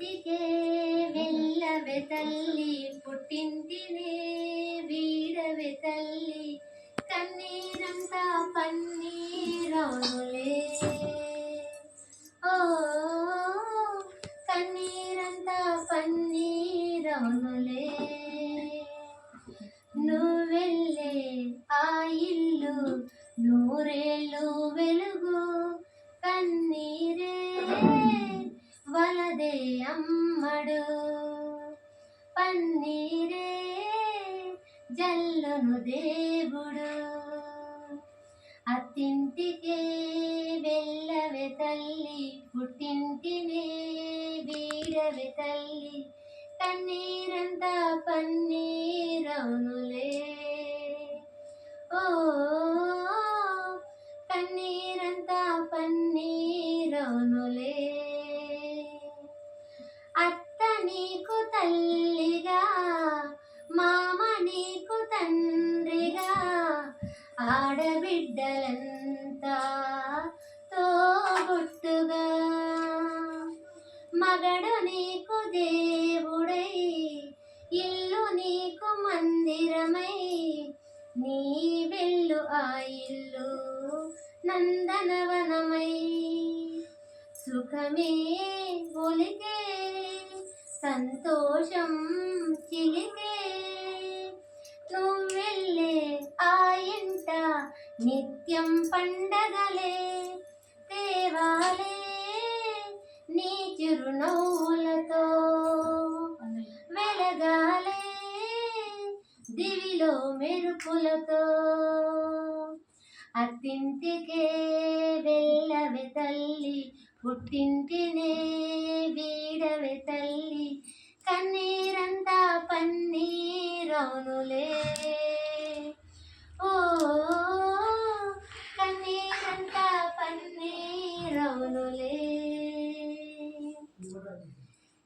అత్తింటికే వెళ్ళవే తల్లి పుట్టింటినే. పన్నీరే జల్లును దేవుడు. అత్తింటికే వెళ్ళవే తల్లి పుట్టింటినే వీడవే తల్లి. కన్నీరంతా పన్నీరవునులే. ఆడబిడ్డలంతా తోబుట్టుగా మగడు నీకు దేవుడై ఇల్లు నీకు మందిరమై నీ వెళ్ళు ఆ ఇల్లు నందనవనమై. సుఖమే ఒలికే సంతోషం చిలికే నిత్యం పండగలే తేవాలే నీ చిరునవ్వులతో వెలగాలే దివిలో మెరుపులతో అత్తింటికే వెళ్ళవే తల్లి పుట్టింటినే వీడవే తల్లి కన్నీరంతా పన్నీరవునులే ఓ కన్నీరంతా రౌనులే.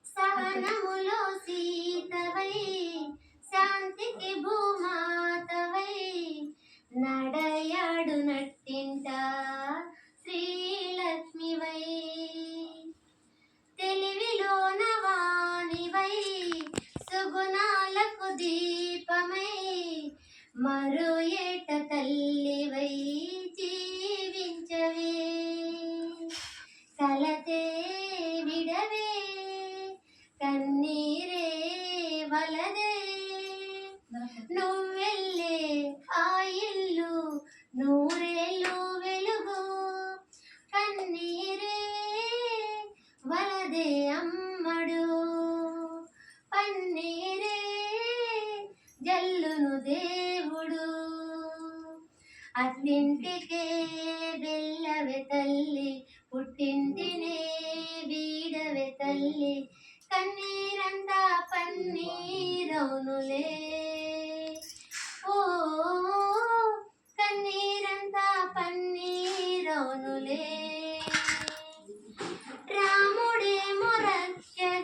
సహనములో సీతవై శాంతికి భూమాతవై నడయాడు నట్టింట శ్రీలక్ష్మివై. తెలివిలోన వాణివై సుగుణాలకు దీపమై మరో ఏట తల్లి వలదే. నువ్వెళ్ళే ఆ ఇల్లు నూరేళ్ళు వెలుగు. కన్నీరే వలదే అమ్మడు. పన్నీరే జల్లును దేవుడు. అత్తింటికే వెళ్ళవే తల్లి పుట్టింటినే వీడవే తల్లి. కన్నీరంతా పన్నీ